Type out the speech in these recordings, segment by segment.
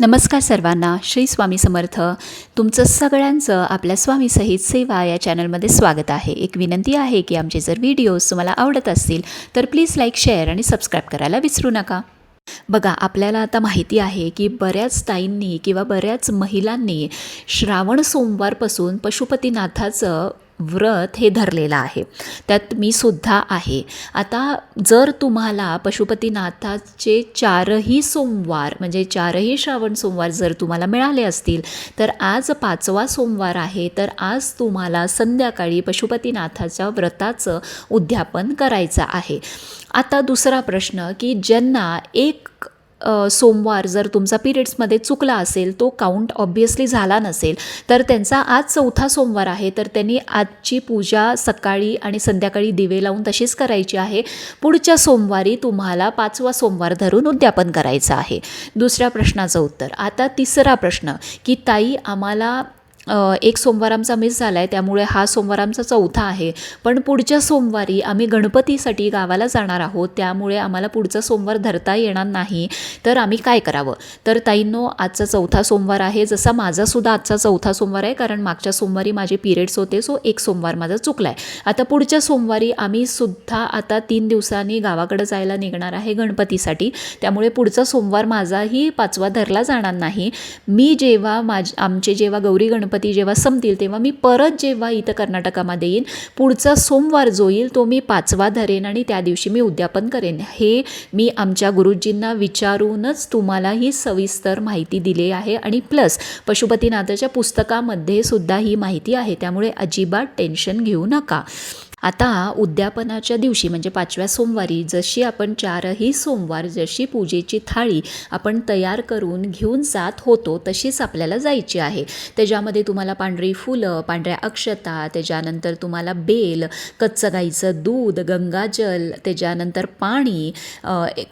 नमस्कार सर्वांना श्री स्वामी समर्थ. तुमचं सगळ्यांचं आपल्या स्वामी सहित सेवा या चॅनलमध्ये स्वागत आहे. एक विनंती आहे की आमचे जर व्हिडिओज तुम्हाला आवडत असतील तर प्लीज लाईक शेअर आणि सबस्क्राईब करायला विसरू नका. बघा आपल्याला आता माहिती आहे की बऱ्याच ताईंनी किंवा बऱ्याच महिलांनी श्रावण सोमवारपासून पशुपतीनाथाचं व्रत हे धरलेलं आहे. त्यात मी सुद्धा आहे. आता जर तुम्हाला पशुपतीनाथाचे चारही सोमवार म्हणजे चारही श्रावण सोमवार जर तुम्हाला मिळाले असतील तर आज पाचवा सोमवार आहे. तर आज तुम्हाला संध्याकाळी पशुपतीनाथाच्या व्रताचं उद्यापन करायचं आहे. आता दुसरा प्रश्न की ज्यांना एक सोमवार जर तुमचा पिरियड्समध्ये चुकला असेल तो काउंट ऑब्वियसली झाला नसेल तर त्यांचा आज चौथा सोमवार आहे तर त्यांनी आजची पूजा सकाळी आणि संध्याकाळी दिवे लावून तशीच करायची आहे. पुढच्या सोमवारी तुम्हाला पाचवा सोमवार धरून उद्यापन करायचं आहे. दुसऱ्या प्रश्नाचं उत्तर. आता तिसरा प्रश्न की ताई आम्हाला एक सोमवार आमचा मिस झाला आहे त्यामुळे हा सोमवार आमचा चौथा आहे. पण पुढच्या सोमवारी आम्ही गणपतीसाठी गावाला जाणार आहोत त्यामुळे आम्हाला पुढचा सोमवार धरता येणार नाही. तर आम्ही काय करावं? तर ताईंनो आजचा चौथा सोमवार आहे. जसा माझासुद्धा आजचा चौथा सोमवार आहे कारण मागच्या सोमवारी माझे पिरियड्स होते सो एक सोमवार माझा चुकला आहे आता पुढच्या सोमवारी आम्ही सुद्धा आता तीन दिवसांनी गावाकडे जायला निघणार आहे गणपतीसाठी. त्यामुळे पुढचा सोमवार माझाही पाचवा धरला जाणार नाही. मी जेव्हा माझ आमचे जेव्हा गौरी गणपती जेव्हा संपतील तेव्हा मी परत जेव्हा इथं कर्नाटकामध्ये येईन पुढचा सोमवार जो येईल तो मी पाचवा धरेन आणि त्या दिवशी मी उद्यापन करेन. हे मी आमच्या गुरुजींना विचारूनच तुम्हाला ही सविस्तर माहिती दिली आहे आणि प्लस पशुपतीनाथाच्या पुस्तकामध्ये सुद्धा ही माहिती आहे त्यामुळे अजिबात टेन्शन घेऊ नका. आता उद्यापनाच्या दिवशी म्हणजे पाचव्या सोमवारी जशी आपण चारही सोमवार जशी पूजेची थाळी आपण तयार करून घेऊन जात होतो तशीच आपल्याला जायची आहे. त्याच्यामध्ये तुम्हाला पांढरी फुलं पांढऱ्या अक्षता त्याच्यानंतर तुम्हाला बेल कच्चं गाईचं दूध गंगाजल त्याच्यानंतर पाणी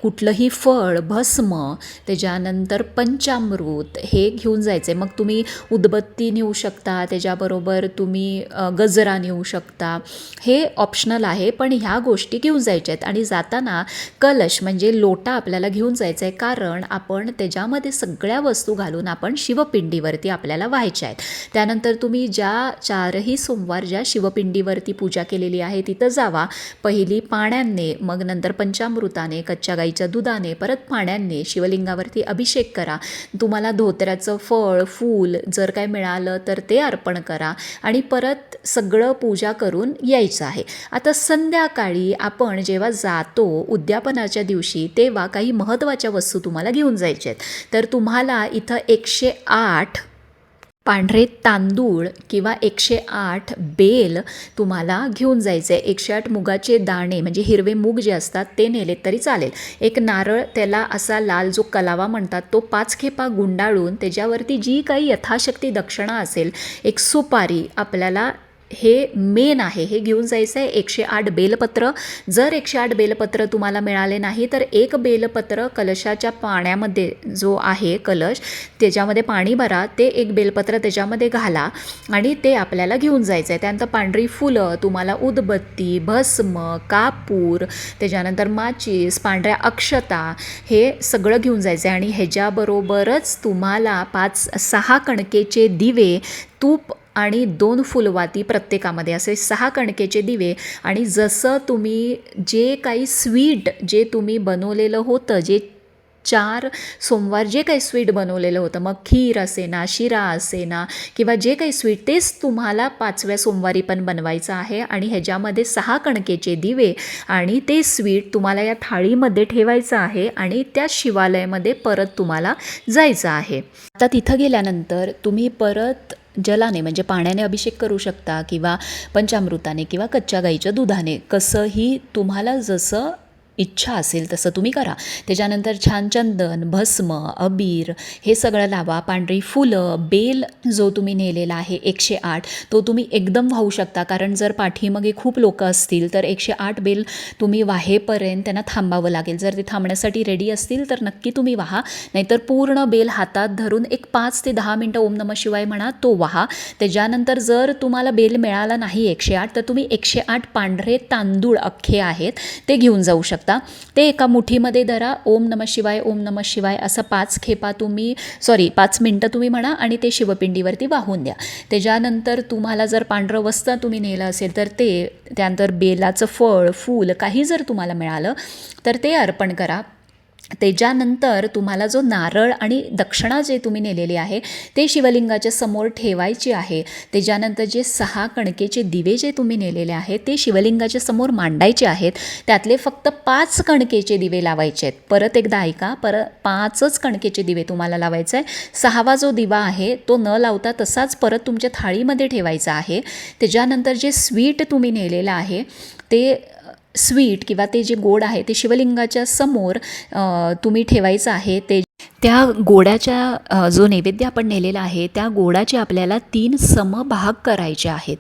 कुठलंही फळ भस्म त्याच्यानंतर पंचामृत हे घेऊन जायचे मग तुम्ही उदबत्ती नेऊ शकता त्याच्याबरोबर तुम्ही गजरा नेऊ शकता. हे ऑप्शनल आहे पण ह्या गोष्टी घेऊन जायच्या आहेत. आणि जाताना कलश म्हणजे लोटा आपल्याला घेऊन जायचा आहे कारण आपण त्याच्यामध्ये सगळ्या वस्तू घालून आपण शिवपिंडीवरती आपल्याला व्हायच्या आहेत. त्यानंतर तुम्ही ज्या चारही सोमवार ज्या शिवपिंडीवरती पूजा केलेली आहे तिथं जावा. पहिली पाण्याने मग नंतर पंचामृताने कच्च्या गाईच्या दुधाने परत पाण्याने शिवलिंगावरती अभिषेक करा. तुम्हाला धोत्र्याचं फळ फूल जर काय मिळालं तर ते अर्पण करा. आणि परत सगळं पूजा करून यायचं. आहे. आता संध्याकाळी आपण जेव्हा जातो उद्यापनाच्या दिवशी तेव्हा काही महत्त्वाच्या वस्तू तुम्हाला घेऊन जायच्या आहेत. तर तुम्हाला इथं एकशे आठ पांढरे तांदूळ किंवा एकशे आठ बेल तुम्हाला घेऊन जायचे आहे एकशे आठ मुगाचे दाणे म्हणजे हिरवे मूग जे असतात ते नेलेत तरी चालेल. एक नारळ त्याला असा लाल जो कलावा म्हणतात तो पाच खेपा गुंडाळून त्याच्यावरती जी काही यथाशक्ती दक्षिणा असेल एक सुपारी आपल्याला हे मेन आहे. हे घेऊन जायचं आहे एकशे आठ बेलपत्र. जर एकशे आठ बेलपत्र तुम्हाला मिळाले नाही तर एक बेलपत्र कलशाच्या पाण्यामध्ये जो आहे कलश त्याच्यामध्ये पाणी भरा ते एक बेलपत्र त्याच्यामध्ये घाला आणि ते आपल्याला घेऊन जायचं आहे त्यानंतर पांढरी फुलं तुम्हाला उदबत्ती भस्म कापूर त्याच्यानंतर माचीस पांढऱ्या अक्षता हे सगळं घेऊन जायचं आहे आणि ह्याच्याबरोबरच तुम्हाला पाच सहा कणकेचे दिवे तूप आणि दोन फुलवाती प्रत्येकामध्ये असे सहा कणकेचे दिवे आणि जसं तुम्ही जे काही स्वीट जे तुम्ही बनवलेलं होतं जे चार सोमवार जे काही स्वीट बनवलेलं होतं मग खीर असे ना शिरा असे ना किंवा जे काही स्वीट तेच तुम्हाला पाचव्या सोमवारी पण बनवायचं आहे आणि ह्याच्यामध्ये सहा कणकेचे दिवे आणि ते स्वीट तुम्हाला या थाळीमध्ये ठेवायचं आहे आणि त्या शिवालयामध्ये परत तुम्हाला जायचं आहे. आता तिथं गेल्यानंतर तुम्ही परत जलाने म्हणजे पाण्याने अभिषेक करू शकता किंवा पंचामृताने किंवा कच्च्या गाईच्या दुधाने. कसंही तुम्हाला जसं इच्छा असेल तसं तुम्ही करा. त्याच्यानंतर छान चंदन भस्म अबीर हे सगळं लावा. पांढरी फुलं बेल जो तुम्ही नेलेला आहे एकशे आठ तो तुम्ही एकदम वाहू शकता. कारण जर पाठीमागे खूप लोक असतील तर एकशे आठ बेल तुम्ही वाहेपर्यंत त्यांना थांबावं लागेल. जर ते थांबण्यासाठी रेडी असतील तर नक्की तुम्ही वाहा. नाहीतर पूर्ण बेल हातात धरून एक पाच ते दहा मिनटं ओम नम शिवाय म्हणा तो वाहा. त्याच्यानंतर जर तुम्हाला बेल मिळाला नाही एकशे आठ तर तुम्ही एकशे आठ पांढरे तांदूळ अख्खे आहेत ते घेऊन जाऊ शकता. शकता. ते एका मुठीमध्ये धरा. ओम नम शिवाय ओम नम शिवाय असं पाच खेपा तुम्ही सॉरी पाच मिनटं तुम्ही म्हणा आणि ते शिवपिंडीवरती वाहून द्या. त्याच्यानंतर तुम्हाला जर पांढरं वस्त्र तुम्ही नेलं असेल तर ते त्यानंतर बेलाचं फळ फूल काही जर तुम्हाला मिळालं तर ते अर्पण करा. त्याच्यानंतर तुम्हाला जो नारळ आणि दक्षिणा जे तुम्ही नेलेली आहे ते शिवलिंगाच्या समोर ठेवायची आहे. त्याच्यानंतर जे सहा कणकेचे दिवे जे तुम्ही नेलेले आहेत ते शिवलिंगाच्या समोर मांडायचे आहेत. त्यातले फक्त पाच कणकेचे दिवे लावायचे आहेत. परत एकदा ऐका परत पाचच कणकेचे दिवे तुम्हाला लावायचे आहे सहावा जो दिवा आहे तो न लावता तसाच परत तुमच्या थाळीमध्ये ठेवायचा आहे. त्याच्यानंतर जे स्वीट तुम्ही नेलेलं आहे ते स्वीट किंवा ते जे गोड आहे ते शिवलिंगाच्या समोर तुम्ही ठेवायचं आहे ते त्या गोडाच्या जो नैवेद्य आपण नेलेला आहे त्या गोडाचे आपल्याला तीन समभाग करायचे आहेत.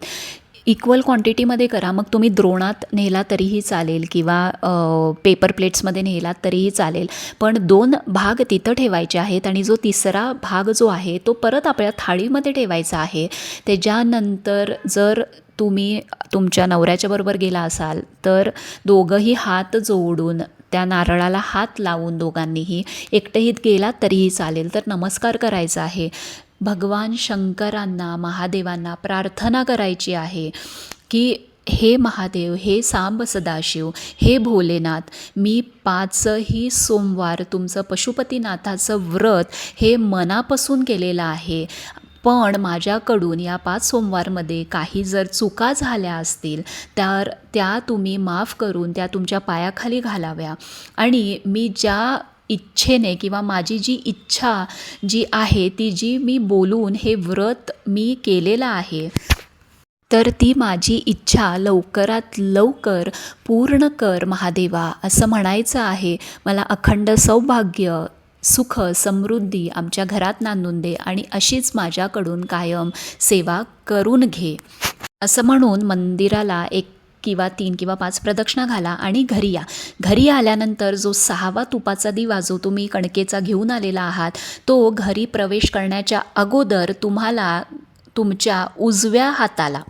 इक्वल क्वांटिटीमध्ये करा. मग तुम्ही द्रोणात नेला तरीही चालेल किंवा पेपर प्लेट्समध्ये नेलात तरीही चालेल. पण दोन भाग तिथं ठेवायचे आहेत आणि जो तिसरा भाग जो आहे तो परत आपल्या थाळीमध्ये ठेवायचा आहे. त्याच्यानंतर जर तुम्ही तुमच्या नवऱ्याच्या बरोबर गेला असाल तर दोघंही हात जोडून त्या नारळाला हात लावून दोघांनीही एकटेही गेलात तरीही चालेल. तर नमस्कार करायचा आहे. भगवान शंकरांना महादेवांना प्रार्थना करायची आहे की हे महादेव हे सांब सदाशिव हे भोलेनाथ मी पाचही सोमवार तुमचं पशुपतीनाथाचं व्रत हे मनापासून केलेलं आहे. पण माझ्याकडून या पाच सोमवारमध्ये काही जर चुका झाल्या असतील तर त्या तुम्ही माफ करून त्या तुमच्या पायाखाली घालाव्या. आणि मी ज्या इच्छेने किंवा माझी जी इच्छा जी आहे ती जी मी बोलून हे व्रत मी केलेलं आहे तर ती माझी इच्छा लवकरात लवकर पूर्ण कर महादेवा असं म्हणायचं आहे. मला अखंड सौभाग्य सुख समृद्धी आमच्या घरात नांदून दे आणि अशीच माझ्याकडून कायम सेवा करून घे. असं म्हणून मंदिराला एक किंवा तीन किंवा पाच प्रदक्षिणा घाला आणि घरी या. घरी आल्यानंतर जो सहावा तुपाचा दिवा जो तुम्ही कणकेचा घेऊन आलेला आहात तो घरी प्रवेश करण्याच्या अगोदर तुम्हाला तुमच्या उजव्या हाताला.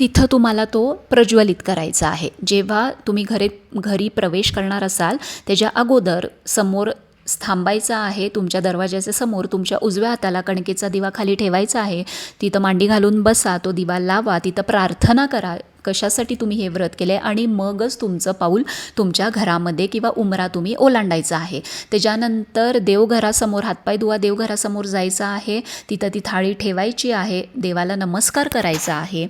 तिथं तुम्हाला तो प्रज्वलित करायचा आहे. जेव्हा तुम्ही घरी घरी प्रवेश करणार असाल त्याच्या अगोदर समोर थांबायचा आहे तुमच्या दरवाज्याच्या समोर तुमच्या उजव्या हाताला कणकेचा दिवा खाली ठेवायचा आहे तिथं मांडी घालून बसा तो दिवा लावा तिथं प्रार्थना करा. कशासाठी तुम्ही हे व्रत केले आणि मगच तुमचं पाऊल तुमच्या घरामध्ये किंवा उमरा तुम्ही ओलांडायचा आहे. त्याच्यानंतर देवघरासमोर हातपाय धुवा देवघरासमोर जायचं आहे. तिथं ती थाळी ठेवायची आहे. देवाला नमस्कार करायचा आहे.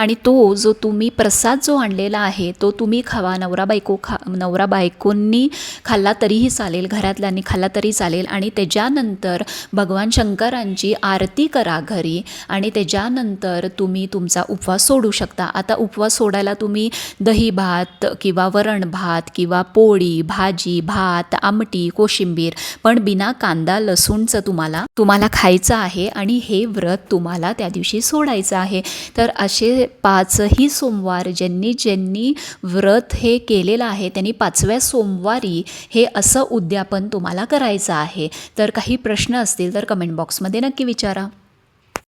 आणि तो जो तुम्ही प्रसाद जो आणलेला आहे तो तुम्ही खावा. नवरा बायको खा नवरा बायकोंनी खाल्ला तरीही चालेल घरातल्यांनी खाल्ला तरी चालेल. आणि त्याच्यानंतर भगवान शंकरांची आरती करा घरी आणि त्याच्यानंतर तुम्ही तुमचा उपवास सोडू शकता. आता उपवास सोडायला तुम्ही दही भात किंवा वरण भात किंवा पोळी भाजी भात आमटी कोशिंबीर पण बिना कांदा लसूणचं तुम्हाला तुम्हाला खायचं आहे आणि हे व्रत तुम्हाला त्या दिवशी सोडायचं आहे. तर असे पाचही सोमवार ज्यांनी ज्यांनी व्रत हे केलेलं आहे त्यांनी पाचव्या सोमवारी हे असं उद्यापन तुम्हाला करायचं आहे. तर काही प्रश्न असतील तर कमेंट बॉक्समध्ये नक्की विचारा.